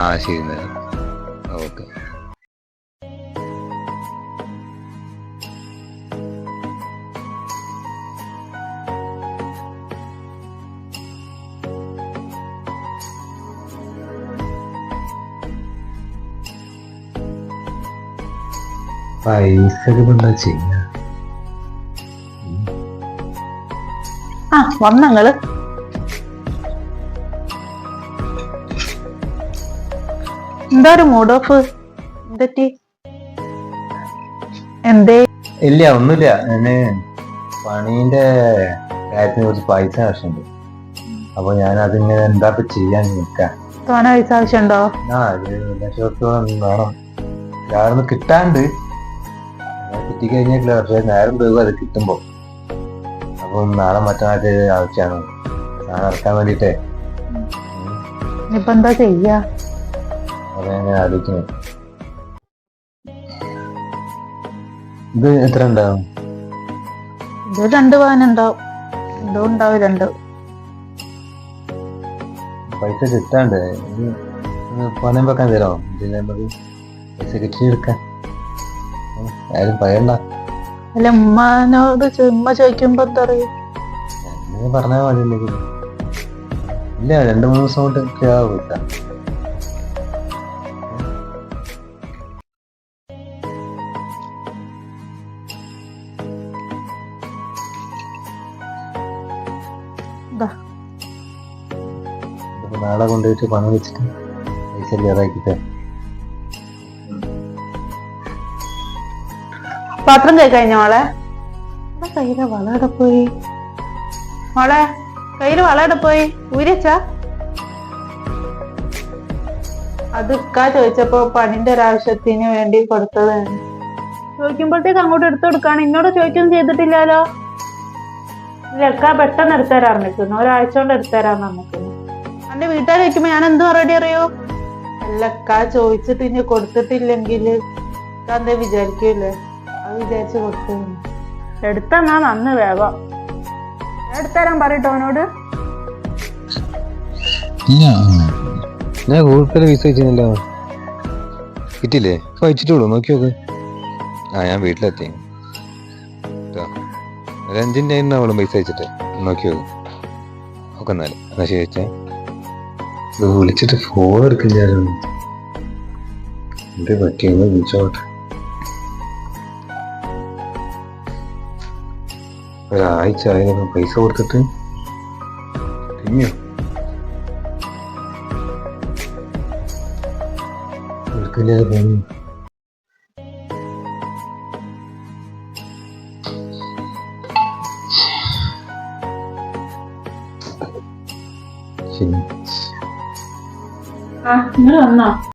ആ ശരി ഓക്കെ. ആ വന്നങ്ങൾ. എന്താ ഒരു മൂഡ് ഓഫ് എന്തെറ്റി? എന്തേ? ഇല്ല ഒന്നുമില്ല. ഞാൻ പണീന്റെ കാര്യത്തിനെ കുറിച്ച് പൈസ ആവശ്യമുണ്ട്. അപ്പൊ ഞാൻ അതിങ്ങനെ എന്താ ഇപ്പൊ ചെയ്യാൻ നിൽക്കാം തോന പൈസ ആവശ്യമുണ്ടോ? ആ ഒരു ലക്ഷത്തോളം വേണം. കാരണം കിട്ടാണ്ട്. കിട്ടിക്കഴിഞ്ഞിട്ടില്ല. പക്ഷെ നേരം പോകും അത് കിട്ടുമ്പോ. അപ്പം നാളെ മറ്റന്നാൾക്ക് ആവശ്യമാണ് നാളെ ഇറക്കാൻ വേണ്ടിട്ടേ ഇപ്പൊ എന്താ ചെയ്യാ? ഞാൻ ആലോചിക്കുന്നു ഇത് എത്ര ഉണ്ടാവും? ഇത് രണ്ട് പവനുണ്ടാവും എന്തോ ഉണ്ടാവും രണ്ട്. പൈസ കിട്ടാണ്ട് ഇത് ഇത് പണം വെക്കാൻ തരാമോ? ഇതിന് നമുക്ക് പൈസ കിട്ടിയെടുക്കാൻ ആരും പറയണ്ട. അല്ല ഉമ്മനോട് ഉമ്മ ചോദിക്കുമ്പോ എന്താ പറയുക അങ്ങനെ പറഞ്ഞാൽ മതി ഇല്ല രണ്ട് മൂന്ന് ദിവസം കൊണ്ട് എനിക്ക് നാളെ കൊണ്ടുപോയിട്ട് പണം വെച്ചിട്ട് പൈസ ക്ലിയറാക്കിട്ടെ പാത്രം കൈ കഴിഞ്ഞ മോളെ? കയ്യിലെ വളയുടെ പോയി? മോളെ കയ്യിൽ വളയുടെ പോയി? ഊരച്ച അത് ഇക്കാ ചോദിച്ചപ്പോ പണിന്റെ ഒരാവശ്യത്തിന് വേണ്ടി കൊടുത്തതാണ് ചോദിക്കുമ്പോഴത്തേക്ക് അങ്ങോട്ട് എടുത്തു കൊടുക്കാണ്. എന്നോട് ചോദിക്കൊന്നും ചെയ്തിട്ടില്ലല്ലോ. ഇല്ല ഇക്ക പെട്ടെന്ന് എടുത്തുതരാൻ നിൽക്കുന്നു ഒരാഴ്ച കൊണ്ട് എടുത്തുതരാൻ നിൽക്കുന്നു എന്റെ വീട്ടുകാർ ചോദിക്കുമ്പോ ഞാൻ എന്ത് മറുപടി അറിയോ? അല്ലക്ക ചോദിച്ചിട്ട് ഇനി കൊടുത്തിട്ടില്ലെങ്കിൽ എന്താ വിചാരിക്കൂലേ അത് വിചാരിച്ച് കൊടുത്തു എടുത്തന്നാ നന്ന് വേഗം. എടുത്തരാൻ പറയട്ടോ അവനോട്? ഇല്ല. ഞാൻ ഗൂഗിൾ പേയിൽ പൈസ ഇപ്പൊ അയച്ചിട്ടുള്ളൂ നോക്കി നോക്ക് ആ ഞാൻ വീട്ടിലെത്തി. ട്ടോ. ഒരു അഞ്ചിന്റെ അവളും പൈസ അയച്ചിട്ട് നോക്കി നോക്ക് ഒക്കെ എന്നാൽ എന്നാ ഇത് വിളിച്ചിട്ട് ഫോൺ എടുക്കില്ലായിരുന്നു എന്ത് പറ്റിയെന്ന് വിളിച്ചോട്ടെ. ഒരാഴ്ച ആയിരുന്നു പൈസ കൊടുത്തിട്ട്. തിരിഞ്ഞോ എടുക്കില്ല ശരി ആ നിങ്ങൾ വന്നോ.